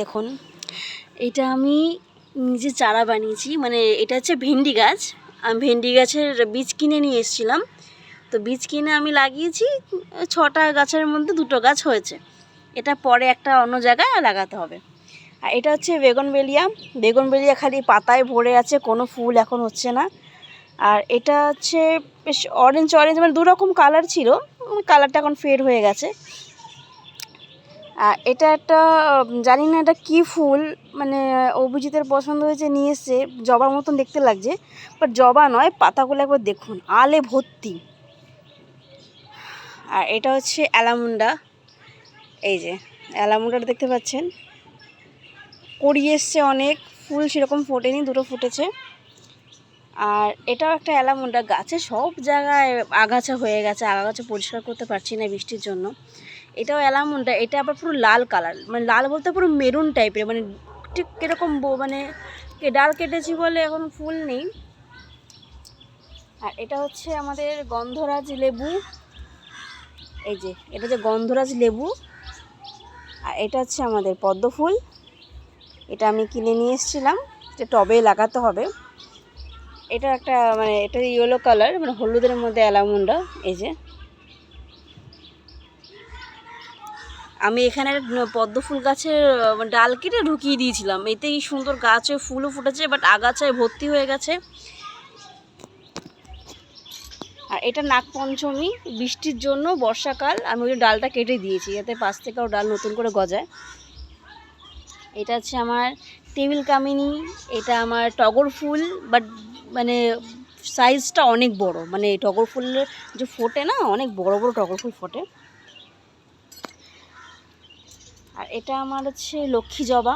দেখুন। এটা আমি নিজে চারা বানিয়েছি মানে এটা হচ্ছে ভেন্ডি গাছ। আমি ভেন্ডি গাছের বীজ কিনে নিয়ে এসেছিলাম। তো বীজ কিনে আমি লাগিয়েছি, ছটা গাছের মধ্যে দুটো গাছ হয়েছে। এটা পরে একটা অন্য জায়গায় লাগাতে হবে। আর এটা হচ্ছে বেগুনবেলিয়া বেগুনবেলিয়া খালি পাতায় ভরে আছে, কোনো ফুল এখন হচ্ছে না। আর এটা হচ্ছে বেশ অরেঞ্জ অরেঞ্জ মানে দু রকম কালার ছিল। কালারটা এখন ফেড হয়ে গেছে। এটা একটা জানি না এটা কী ফুল মানে অভিজিতের পছন্দ হয়েছে, নিয়ে এসছে, জবার মতন দেখতে লাগছে বাট জবা নয়, পাতাগুলো একবার দেখুন, আলে ভর্তি। আর এটা হচ্ছে অ্যালামুন্ডা, এই যে, অ্যালামুন্ডাটা দেখতে পাচ্ছেন। কড়ি এসছে অনেক, ফুল সেরকম ফোটেনি, দুটো ফুটেছে। আর এটাও একটা অ্যালামুন্ডা, গাছে সব জায়গায় আগাছা হয়ে গেছে আগাছা পরিষ্কার করতে পারছি না বৃষ্টির জন্য। এটাও অ্যালামুন্ডা এটা আবার পুরো লাল কালার মানে লাল বলতে পুরো মেরুন টাইপের মানে ঠিক কীরকম বো- মানে ডাল কেটেছি বলে এখন ফুল নেই। আর এটা হচ্ছে আমাদের গন্ধরাজ লেবু। এই যে, এটা হচ্ছে গন্ধরাজ লেবু। আর এটা হচ্ছে আমাদের পদ্ম ফুল। এটা আমি কিনে নিয়ে এসেছিলাম যে টবে লাগাতে হবে। এটা একটা মানে এটা ইয়েলো কালার মানে হলুদের মধ্যে অ্যালামুন্ডা এই যে। আমি এখানে পদ্ম ফুল গাছের ডাল কেটে ঢুকিয়ে দিয়েছিলাম। এতেই সুন্দর গাছে ফুলও ফুটেছে বাট আগাছায় ভর্তি হয়ে গেছে। আর এটা নাগপঞ্চমী, বৃষ্টির জন্য বর্ষাকাল, আমি ওই ডালটা কেটে দিয়েছি, যাতে পাশ থেকেও ডাল নতুন করে গজায়। এটা হচ্ছে আমার টেবিল কামিনী, এটা আমার টগর ফুল বাট মানে সাইজটা অনেক বড়। মানে টগর ফুলের যে ফোটে না, অনেক বড় বড় টগর ফুল ফোটে। আর এটা আমার হচ্ছে লক্ষ্মী জবা।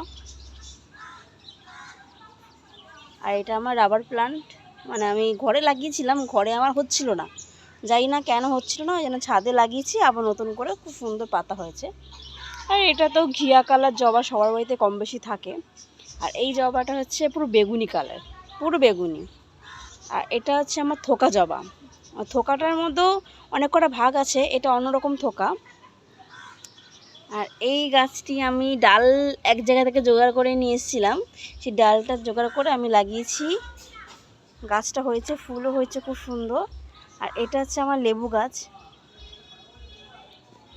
আর এটা আমার রাবার প্লান্ট মানে আমি ঘরে লাগিয়েছিলাম, ঘরে আমার হচ্ছিল না। জানি না কেন হচ্ছিল না, ওই ছাদে লাগিয়েছি, আবার নতুন করে খুব সুন্দর পাতা হয়েছে। আর এটা তো ঘিয়া কালার জবা সবার বাড়িতে কম বেশি থাকে। আর এই জবাটা হচ্ছে পুরো বেগুনি কালার, পুরো বেগুনি। আর এটা হচ্ছে আমার থোকা জবা। থোকাটার মধ্যেও অনেক কটা ভাগ আছে, এটা অন্যরকম থোকা। আর এই গাছটি আমি ডাল এক জায়গা থেকে জোগাড় করে নিয়ে এসেছিলাম। সেই ডালটা জোগাড় করে আমি লাগিয়েছি। গাছটা হয়েছে, ফুলও হয়েছে খুব সুন্দর। আর এটা হচ্ছে আমার লেবু গাছ।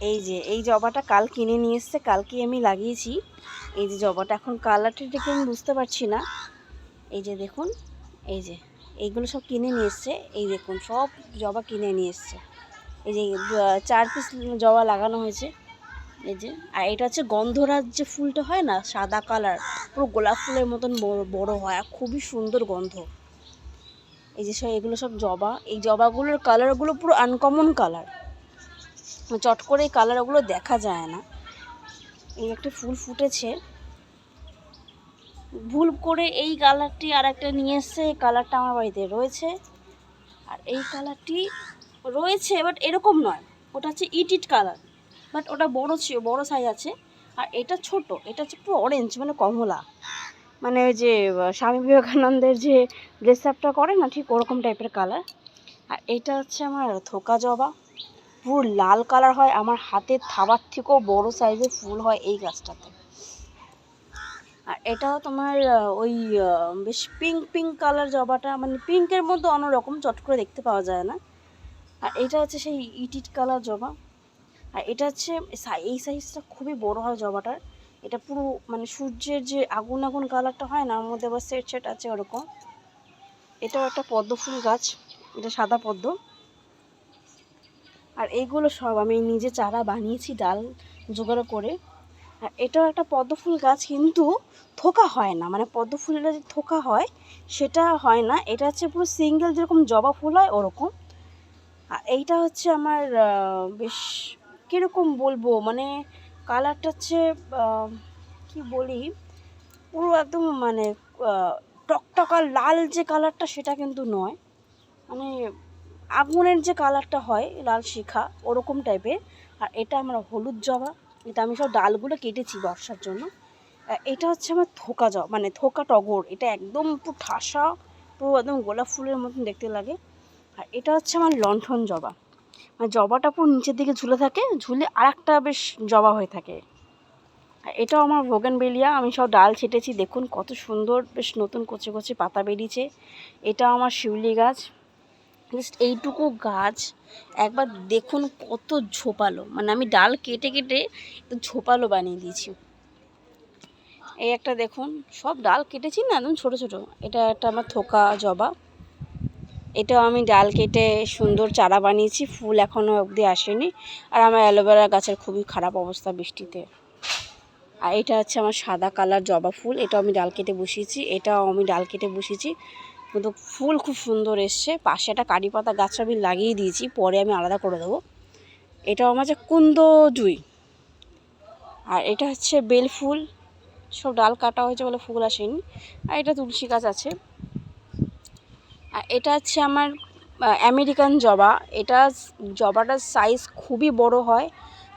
এই যে, এই জবাটা কাল কিনে নিয়ে এসছে কালকে আমি লাগিয়েছি। এই যে জবাটা এখন কালারটা দেখে আমি বুঝতে পারছি না। এই যে দেখুন, এই যে, এইগুলো সব কিনে নিয়ে এসছে। এই দেখুন, সব জবা কিনে নিয়ে এসছে। এই যে চার পিস জবা লাগানো হয়েছে। এই যে, আর এটা হচ্ছে গন্ধরাজ যে ফুলটা হয় না, সাদা কালার, পুরো গোলাপ ফুলের মতন বড় হয়, আর খুবই সুন্দর গন্ধ। এই যে সব, এগুলো সব জবা, এই জবাগুলোর কালারগুলো পুরো আনকমন কালার। চট করে এই কালারগুলো দেখা যায় না। এই একটা ফুল ফুটেছে। ভুল করে এই কালারটি আর একটা নিয়ে এসছে, এই কালারটা আমার বাড়িতে রয়েছে। আর এই কালারটি রয়েছে বাট এরকম নয়। ওটা হচ্ছে ইট ইট কালার। বাট ওটা বড় ছিল বড় সাইজ আছে। আর এটা ছোট, এটা হচ্ছে পুরো অরেঞ্জ মানে কমলা। মানে ওই যে স্বামী বিবেকানন্দের যে ড্রেস আপটা করে না, ঠিক ওরকম টাইপের কালার আর এটা হচ্ছে আমার থোকা জবা। পুরো লাল কালার হয়, আমার হাতের থাবার থেকেও বড় সাইজের ফুল হয় এই গাছটাতে। আর এটা তোমার ওই বেশ পিঙ্ক পিঙ্ক কালার জবাটা মানে পিঙ্কের মধ্যে অন্যরকম, চট করে দেখতে পাওয়া যায় না। আর এটা হচ্ছে সেই ইট ইট কালার জবা। আর এটা হচ্ছে এই সাইজটা খুবই বড় হয় জবাটার। এটা পুরো মানে সূর্যের যে আগুন আগুন কালারটা হয় না ওর মধ্যে আবার সেট সেট আছে ওরকম। এটাও একটা পদ্ম ফুল গাছ, এটা সাদা পদ্ম। আর এইগুলো সব আমি নিজে চারা বানিয়েছি, ডাল জোগাড় করে। আর এটাও একটা পদ্ম ফুল গাছ, কিন্তু থোকা হয় না। মানে পদ্ম ফুলের যে থোকা হয়, সেটা হয় না। এটা হচ্ছে পুরো সিঙ্গেল যেরকম জবা ফুল হয়, ওরকম। আর এইটা হচ্ছে আমার বেশ কীরকম বলব? মানে কালারটা হচ্ছে কি বলি? পুরো একদম মানে টকটকা লাল যে কালারটা সেটা কিন্তু নয়। মানে আগুনের যে কালারটা হয়, লাল শিখা, ওরকম টাইপের আর এটা আমার হলুদ জবা, এটা আমি সব ডালগুলো কেটেছি বর্ষার জন্য। এটা হচ্ছে আমার থোকা জবা মানে থোকা টগর। এটা একদম পুরো ঠাসা, পুরো একদম গোলাপ ফুলের মতন দেখতে লাগে। আর এটা হচ্ছে আমার লণ্ঠন জবা। জবাটা পুরো নিচের দিকে ঝুলে থাকে, ঝুলে আর একটা বেশ জবা হয়ে থাকে। এটাও আমার বেলিয়া আমি সব ডাল ছেটেছি, দেখুন কত সুন্দর বেশ নতুন কচি কচি পাতা বেরিয়েছে। এটা আমার শিউলি গাছ। জাস্ট এইটুকু গাছ, একবার দেখুন কত ঝোপালো। মানে আমি ডাল কেটে কেটে ঝোপালো বানিয়ে দিয়েছি। এই একটা দেখুন, সব ডাল কেটেছি না, একদম ছোটো ছোটো। এটা একটা আমার থোকা জবা। এটাও আমি ডাল কেটে সুন্দর চারা বানিয়েছি, ফুল এখনও অবধি আসেনি। আর আমার অ্যালোভেরা গাছের খুবই খারাপ অবস্থা বৃষ্টিতে। আর এটা হচ্ছে আমার সাদা কালার জবা ফুল, এটাও আমি ডাল কেটে বসিয়েছি, এটাও আমি ডাল কেটে বসিয়েছি। কিন্তু ফুল খুব সুন্দর এসছে, পাশে একটা কারি পাতা গাছ আমি লাগিয়ে দিয়েছি, পরে আমি আলাদা করে দেবো। এটাও আমার হচ্ছে কুন্দ জুই। আর এটা হচ্ছে বেল ফুল, সব ডাল কাটা হয়েছে বলে ফুল আসেনি। আর এটা তুলসী গাছ আছে। এটা হচ্ছে আমার আমেরিকান জবা। এটা জবাটার সাইজ খুবই বড় হয়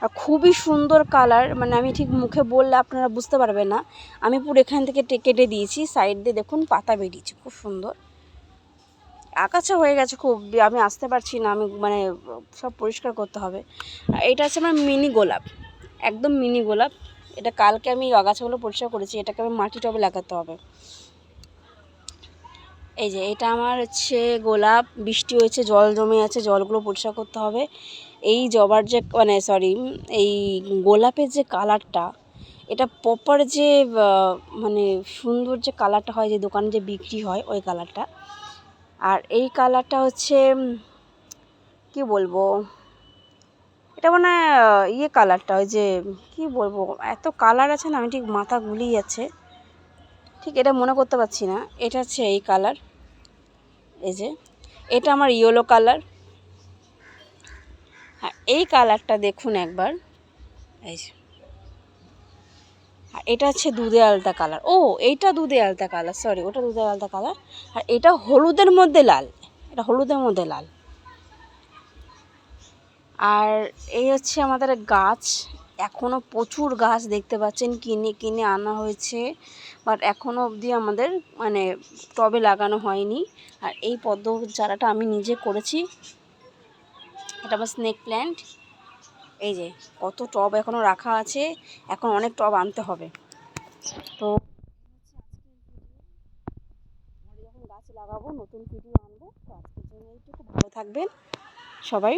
আর খুবই সুন্দর কালার মানে আমি ঠিক মুখে বললে আপনারা বুঝতে পারবেন না। আমি পুরো এখান থেকে কেটে দিয়েছি। সাইড দিয়ে দেখুন পাতা বেরিয়েছে, খুব সুন্দর। আকাশে হয়ে গেছে খুব, আমি আসতে পারছি না, আমি মানে সব পরিষ্কার করতে হবে। এটা হচ্ছে আমার মিনি গোলাপ, একদম মিনি গোলাপ। এটা কালকে আমি আগাছাগুলো পরিষ্কার করেছি, এটাকে আমি মাটি টবে লাগাতে হবে। এই যে, এটা আমার হচ্ছে গোলাপ, বৃষ্টি হয়েছে, জল জমে আছে, জলগুলো পরিষ্কার করতে হবে। এই জবার যে মানে সরি এই গোলাপের যে কালারটা, এটা প্রপার যে মানে সুন্দর যে কালারটা হয়, যে দোকানে যে বিক্রি হয়, ওই কালারটা। আর এই কালারটা হচ্ছে কি বলব, এটা মানে ইয়ে কালারটা, ওই যে, কি বলব, এত কালার আছে না, আমি ঠিক মাথা গুলিয়ে যাচ্ছে। ঠিক এটা মনে করতে পারছি না। এটা হচ্ছে এই কালার। এই যে, এটা আমার ইয়েলো কালার। হ্যাঁ এই কালারটা দেখুন একবার। এই যে আর এটা হচ্ছে দুধে আলতা কালার। ও, এইটা দুধে আলতা কালার সরি ওটা দুধে আলতা কালার। আর এটা হলুদের মধ্যে লাল। এটা হলুদের মধ্যে লাল। আর এই হচ্ছে আমাদের গাছ। এখনও প্রচুর গাছ দেখতে পাচ্ছেন, কিনে কিনে আনা হয়েছে। বাট এখনও অবধি আমাদের মানে টবে লাগানো হয়নি। আর এই পদ্ম চারাটা আমি নিজে করেছি। এটা আমার স্নেক প্ল্যান্ট এই যে, কত টব এখনও রাখা আছে। এখন অনেক টব আনতে হবে। তো যখন গাছ লাগাবো, নতুন ভিডিও আনব। তো আজকের জন্য ভালো থাকবেন সবাই।